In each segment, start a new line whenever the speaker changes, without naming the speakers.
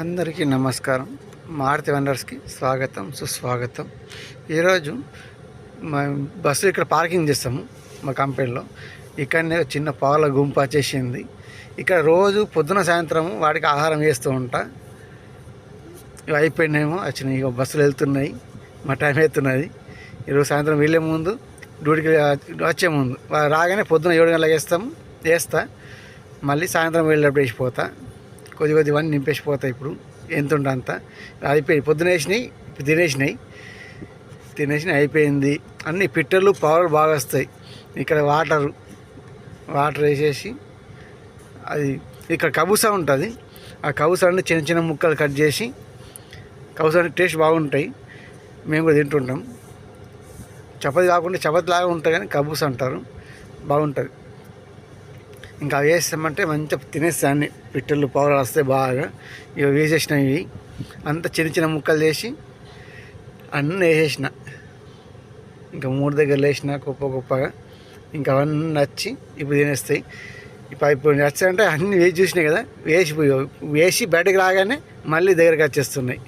అందరికీ నమస్కారం. మారుతి వండర్స్కి స్వాగతం సుస్వాగతం. ఈరోజు మా బస్సు ఇక్కడ పార్కింగ్ చేస్తాము మా కంపెనీలో. ఇక్కడనే చిన్న పావుల గుంపు వచ్చేసింది. ఇక్కడ రోజు పొద్దున సాయంత్రం వాడికి ఆహారం వేస్తూ ఉంటా. ఇవి అయిపోయినాయేమో వచ్చినాయి. ఇక బస్సులు వెళ్తున్నాయి మా టైం అవుతున్నది. ఈరోజు సాయంత్రం వెళ్ళే ముందు డ్యూటీకి వచ్చే ముందు. రాగానే పొద్దున ఏడు గంటలకు వేస్తాము వేస్తా మళ్ళీ సాయంత్రం వెళ్ళేటప్పుడు వేసిపోతా కొద్ది కొద్ది ఇవన్నీ నింపేసిపోతాయి ఇప్పుడు. ఎంత ఉంటే అంత? అయిపోయి పొద్దున వేసినాయి ఇప్పుడు తినేసినాయి. తినేసినాయి అయిపోయింది. అన్ని పిట్టర్లు పవర్లు బాగా వస్తాయి. ఇక్కడ వాటర్ వాటర్ వేసేసి అది ఇక్కడ కబూసా ఉంటుంది. ఆ కబూసా చిన్న చిన్న ముక్కలు కట్ చేసి కబూసా అంటే టేస్ట్ బాగుంటాయి. మేము కూడా తింటుంటాం. చపాతి కాకుండా చపాతి లాగా ఉంటాయి కానీ కబూసా అంటారు. బాగుంటుంది. ఇంకా అవి వేస్తామంటే మంచిగా తినేస్తాన్ని పిట్టలు పౌడర్ వస్తాయి బాగా. ఇవి వేసేసినవి అంత చిన్న చిన్న ముక్కలు చేసి అన్నీ వేసేసిన. ఇంకా మూడు దగ్గర వేసిన గొప్ప గొప్పగా. ఇంకా అవన్నీ నచ్చి ఇప్పుడు తినేస్తాయి. ఇప్పుడు ఇప్పుడు నచ్చాయంటే అన్నీ వేసి చూసినాయి కదా. వేసి వేసి బయటకు రాగానే మళ్ళీ దగ్గరికి వచ్చేస్తున్నాయి.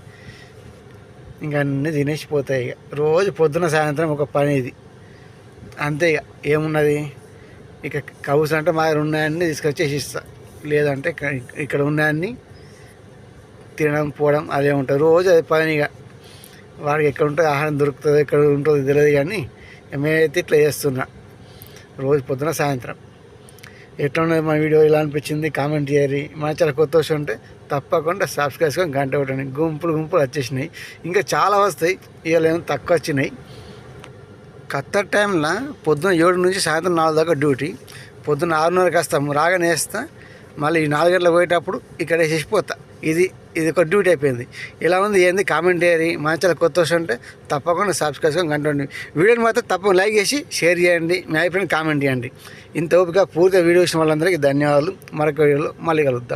ఇంకా అన్నీ తినేసిపోతాయి ఇక. రోజు పొద్దున సాయంత్రం ఒక పని ఇది. అంతే ఇక. ఏమున్నది? ఇక కౌస్ అంటే మా దగ్గర ఉన్నాయన్నీ తీసుకొచ్చేసి ఇస్తా. లేదంటే ఇక్కడ ఉన్నాయన్ని ఉన్నాయన్నీ తినడం పోవడం అదే ఉంటుంది. రోజు అదే పని వాడికి ఎక్కడ ఉంటుంది ఆహారం దొరుకుతుంది ఎక్కడ ఉంటుందో తెలియదు కానీ మేమైతే ఇట్లా చేస్తున్నా. రోజు పొద్దున సాయంత్రం. ఎట్లా ఉన్నది మా వీడియో ఇలా అనిపించింది కామెంట్ చేయాలి మన చాలా కొత్త విషయం ఉంటే తప్పకుండా సబ్స్క్రైబ్ చేసుకొని గంట కొట్టండి. గుంపులు గుంపులు వచ్చేసినాయి. ఇంకా చాలా వస్తాయి. ఇవాళ ఏమో తక్కువ వచ్చినాయి. కత్తర్ టైంలో పొద్దున ఏడు నుంచి సాయంత్రం నాలుగు దాకా డ్యూటీ. పొద్దున్న ఆరున్నరకి వస్తాము రాగానే వేస్తా మళ్ళీ ఈ నాలుగు గంటలకు పోయేటప్పుడు ఇక్కడ వేసేసిపోతా ఇది ఇది ఒక డ్యూటీ అయిపోయింది. ఇలా ఉంది ఏంది కామెంట్ చేయరి మా కొత్త వస్తుంటే ఉంటే తప్పకుండా సబ్స్క్రైబ్ చేసుకొని గంట వీడియోని మాత్రం తప్పకుండా లైక్ చేసి షేర్ చేయండి. మీ అభిప్రాయం కామెంట్ చేయండి. ఇంత ఓపిక పూర్తిగా వీడియో ఇచ్చిన వాళ్ళందరికీ ధన్యవాదాలు. మరొక వీడియోలో మళ్ళీ కలుద్దాం.